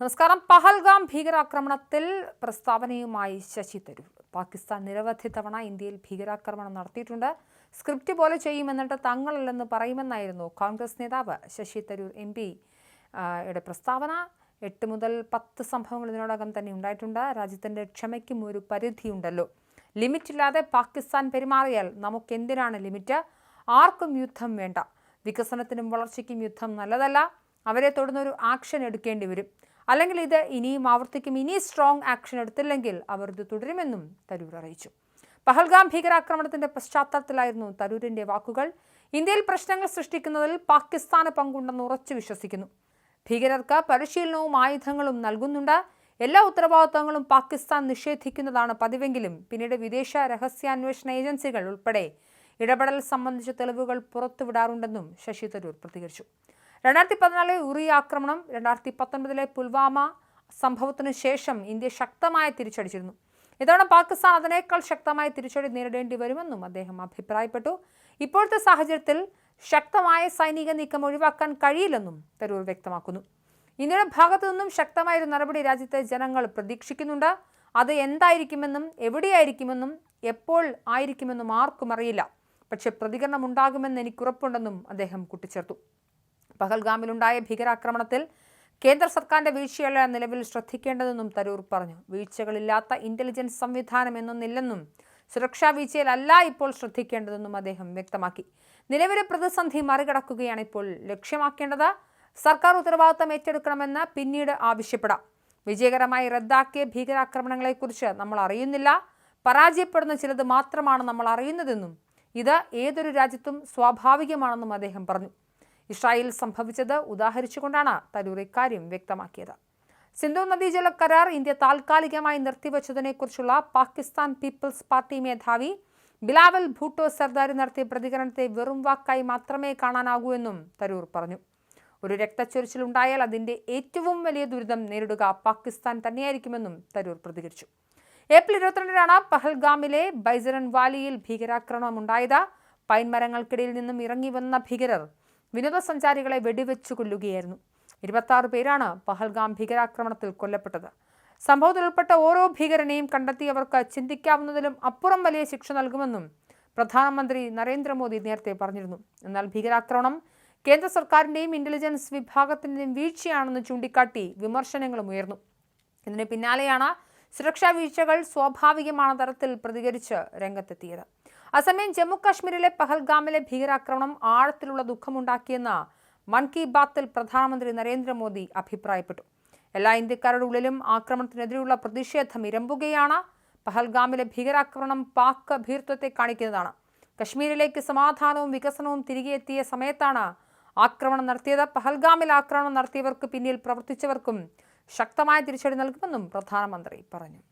നമസ്കാരം. പഹൽഗാം ഭീകരാക്രമണത്തിൽ പ്രസ്താവനയുമായി ശശി തരൂർ. പാകിസ്ഥാൻ നിരവധി തവണ ഇന്ത്യയിൽ ഭീകരാക്രമണം നടത്തിയിട്ടുണ്ട്. സ്ക്രിപ്റ്റ് പോലെ ചെയ്യുമെന്നിട്ട് തങ്ങളല്ലെന്ന് പറയുമെന്നായിരുന്നു കോൺഗ്രസ് നേതാവ് ശശി തരൂർ എം പി യുടെ പ്രസ്താവന. എട്ട് മുതൽ പത്ത് സംഭവങ്ങൾ ഇതിനോടകം തന്നെ ഉണ്ടായിട്ടുണ്ട്. രാജ്യത്തിന്റെ ക്ഷമയ്ക്കും ഒരു പരിധിയുണ്ടല്ലോ. ലിമിറ്റില്ലാതെ പാകിസ്ഥാൻ പെരുമാറിയാൽ നമുക്കെന്തിനാണ് ലിമിറ്റ്? ആർക്കും യുദ്ധം വേണ്ട. വികസനത്തിനും വളർച്ചയ്ക്കും യുദ്ധം നല്ലതല്ല. അവരെ തുടർന്നൊരു ആക്ഷൻ എടുക്കേണ്ടി വരും. അല്ലെങ്കിൽ ഇത് ഇനിയും ആവർത്തിക്കും ഇനി സ്ട്രോങ് ആക്ഷൻ എടുത്തില്ലെങ്കിൽ അവർ ഇത് തുടരുമെന്നും തരൂർ അറിയിച്ചു. പഹൽഗാം ഭീകരാക്രമണത്തിന്റെ പശ്ചാത്തലത്തിലായിരുന്നു തരൂരിന്റെ വാക്കുകൾ. ഇന്ത്യയിൽ പ്രശ്നങ്ങൾ സൃഷ്ടിക്കുന്നതിൽ പാകിസ്ഥാന് പങ്കുണ്ടെന്ന് ഉറച്ചു വിശ്വസിക്കുന്നു. ഭീകരർക്ക് പരിശീലനവും ആയുധങ്ങളും നൽകുന്നുണ്ട്. എല്ലാ ഉത്തരവാദിത്തങ്ങളും പാകിസ്ഥാൻ നിഷേധിക്കുന്നതാണ് പതിവെങ്കിലും പിന്നീട് വിദേശ രഹസ്യാന്വേഷണ ഏജൻസികൾ ഉൾപ്പെടെ ഇടപെടൽ സംബന്ധിച്ച തെളിവുകൾ പുറത്തുവിടാറുണ്ടെന്നും ശശി തരൂർ പ്രതികരിച്ചു. രണ്ടായിരത്തി പതിനാലിലെ ഉറി ആക്രമണം രണ്ടായിരത്തി പത്തൊൻപതിലെ പുൽവാമ സംഭവത്തിനു ശേഷം ഇന്ത്യ ശക്തമായി തിരിച്ചടിച്ചിരുന്നു. ഇതോടെ പാകിസ്ഥാൻ അതിനേക്കാൾ ശക്തമായ തിരിച്ചടി നേരിടേണ്ടി വരുമെന്നും അദ്ദേഹം അഭിപ്രായപ്പെട്ടു. ഇപ്പോഴത്തെ സാഹചര്യത്തിൽ ശക്തമായ സൈനിക നീക്കം ഒഴിവാക്കാൻ കഴിയില്ലെന്നും തരൂർ വ്യക്തമാക്കുന്നു. ഇന്ത്യയുടെ ഭാഗത്തു നിന്നും ശക്തമായ ഒരു നടപടി രാജ്യത്തെ ജനങ്ങൾ പ്രതീക്ഷിക്കുന്നുണ്ട്. അത് എന്തായിരിക്കുമെന്നും എവിടെയായിരിക്കുമെന്നും എപ്പോൾ ആയിരിക്കുമെന്നും ആർക്കും അറിയില്ല. പക്ഷെ പ്രതികരണം ഉണ്ടാകുമെന്ന് എനിക്ക് ഉറപ്പുണ്ടെന്നും അദ്ദേഹം കൂട്ടിച്ചേർത്തു. പഹൽഗാമിലുണ്ടായ ഭീകരാക്രമണത്തിൽ കേന്ദ്ര സർക്കാരിന്റെ വീഴ്ചയല്ല നിലവിൽ ശ്രദ്ധിക്കേണ്ടതെന്നും തരൂർ പറഞ്ഞു. വീഴ്ചകളില്ലാത്ത ഇന്റലിജൻസ് സംവിധാനം എന്നൊന്നില്ലെന്നും സുരക്ഷാ വീഴ്ചയിലല്ല ഇപ്പോൾ ശ്രദ്ധിക്കേണ്ടതെന്നും അദ്ദേഹം വ്യക്തമാക്കി. നിലവിലെ പ്രതിസന്ധി മറികടക്കുകയാണ് ഇപ്പോൾ ലക്ഷ്യമാക്കേണ്ടത്. സർക്കാർ ഉത്തരവാദിത്തം ഏറ്റെടുക്കണമെന്ന് പിന്നീട് ആവശ്യപ്പെടാം. വിജയകരമായി റദ്ദാക്കിയ ഭീകരാക്രമണങ്ങളെക്കുറിച്ച് നമ്മൾ അറിയുന്നില്ല. പരാജയപ്പെടുന്ന ചിലത് മാത്രമാണ് നമ്മൾ അറിയുന്നതെന്നും ഇത് ഏതൊരു രാജ്യത്തും സ്വാഭാവികമാണെന്നും അദ്ദേഹം പറഞ്ഞു. ഇസ്രായേൽ സംഭവിച്ചത് ഉദാഹരിച്ചുകൊണ്ടാണ് തരൂർ ഇക്കാര്യം വ്യക്തമാക്കിയത്. സിന്ധു നദീജല കരാർ ഇന്ത്യ താൽക്കാലികമായി നിർത്തിവച്ചതിനെക്കുറിച്ചുള്ള പാകിസ്ഥാൻ പീപ്പിൾസ് പാർട്ടി മേധാവി ബിലാവൽ ഭൂട്ടോ സർദാരി നടത്തിയ പ്രതികരണത്തെ വെറും വാക്കായി മാത്രമേ കാണാനാകൂ എന്നും തരൂർ പറഞ്ഞു. ഒരു രക്തച്ചൊരിച്ചിലുണ്ടായാൽ അതിന്റെ ഏറ്റവും വലിയ ദുരിതം നേരിടുക പാകിസ്ഥാൻ തന്നെയായിരിക്കുമെന്നും തരൂർ പ്രതികരിച്ചു. ഏപ്രിൽ ഇരുപത്തിരണ്ടിനാണ് പഹൽഗാമിലെ ബൈസറൻ വാലിയിൽ ഭീകരാക്രമണം ഉണ്ടായത്. പൈൻ മരങ്ങൾക്കിടയിൽ നിന്നും ഇറങ്ങി വന്ന ഭീകരർ വിനോദസഞ്ചാരികളെ വെടിവെച്ചു കൊല്ലുകയായിരുന്നു ഇരുപത്തി പേരാണ് പഹൽഗാം ഭീകരാക്രമണത്തിൽ കൊല്ലപ്പെട്ടത്. സംഭവത്തിൽ ഉൾപ്പെട്ട ഓരോ ഭീകരനെയും കണ്ടെത്തിയവർക്ക് ചിന്തിക്കാവുന്നതിലും അപ്പുറം വലിയ ശിക്ഷ നൽകുമെന്നും പ്രധാനമന്ത്രി നരേന്ദ്രമോദി നേരത്തെ പറഞ്ഞിരുന്നു. എന്നാൽ ഭീകരാക്രമണം കേന്ദ്ര സർക്കാരിന്റെയും ഇന്റലിജൻസ് വിഭാഗത്തിന്റെയും വീഴ്ചയാണെന്ന് ചൂണ്ടിക്കാട്ടി വിമർശനങ്ങളും ഉയർന്നു. ഇതിന് പിന്നാലെയാണ് സുരക്ഷാ വീഴ്ചകൾ സ്വാഭാവികമായ തരത്തിൽ പ്രതികരിച്ച് രംഗത്തെത്തിയത്. അസമയം ജമ്മു കാശ്മീരിലെ പഹൽഗാമിലെ ഭീകരാക്രമണം ആഴത്തിലുള്ള ദുഃഖമുണ്ടാക്കിയെന്ന് മൻ കി ബാത്തിൽ പ്രധാനമന്ത്രി നരേന്ദ്രമോദി അഭിപ്രായപ്പെട്ടു. എല്ലാ ഇന്ത്യക്കാരുടെ ഉള്ളിലും ആക്രമണത്തിനെതിരെയുള്ള പ്രതിഷേധം ഇരമ്പുകയാണ്. പഹൽഗാമിലെ ഭീകരാക്രമണം പാക് ഭീർത്വത്തെ കാണിക്കുന്നതാണ്. കശ്മീരിലേക്ക് സമാധാനവും വികസനവും തിരികെ എത്തിയ സമയത്താണ് ആക്രമണം നടത്തിയത്. പഹൽഗാമിൽ ആക്രമണം നടത്തിയവർക്ക് പിന്നിൽ പ്രവർത്തിച്ചവർക്കും ശക്തമായ തിരിച്ചടി നൽകുമെന്നും പ്രധാനമന്ത്രി പറഞ്ഞു.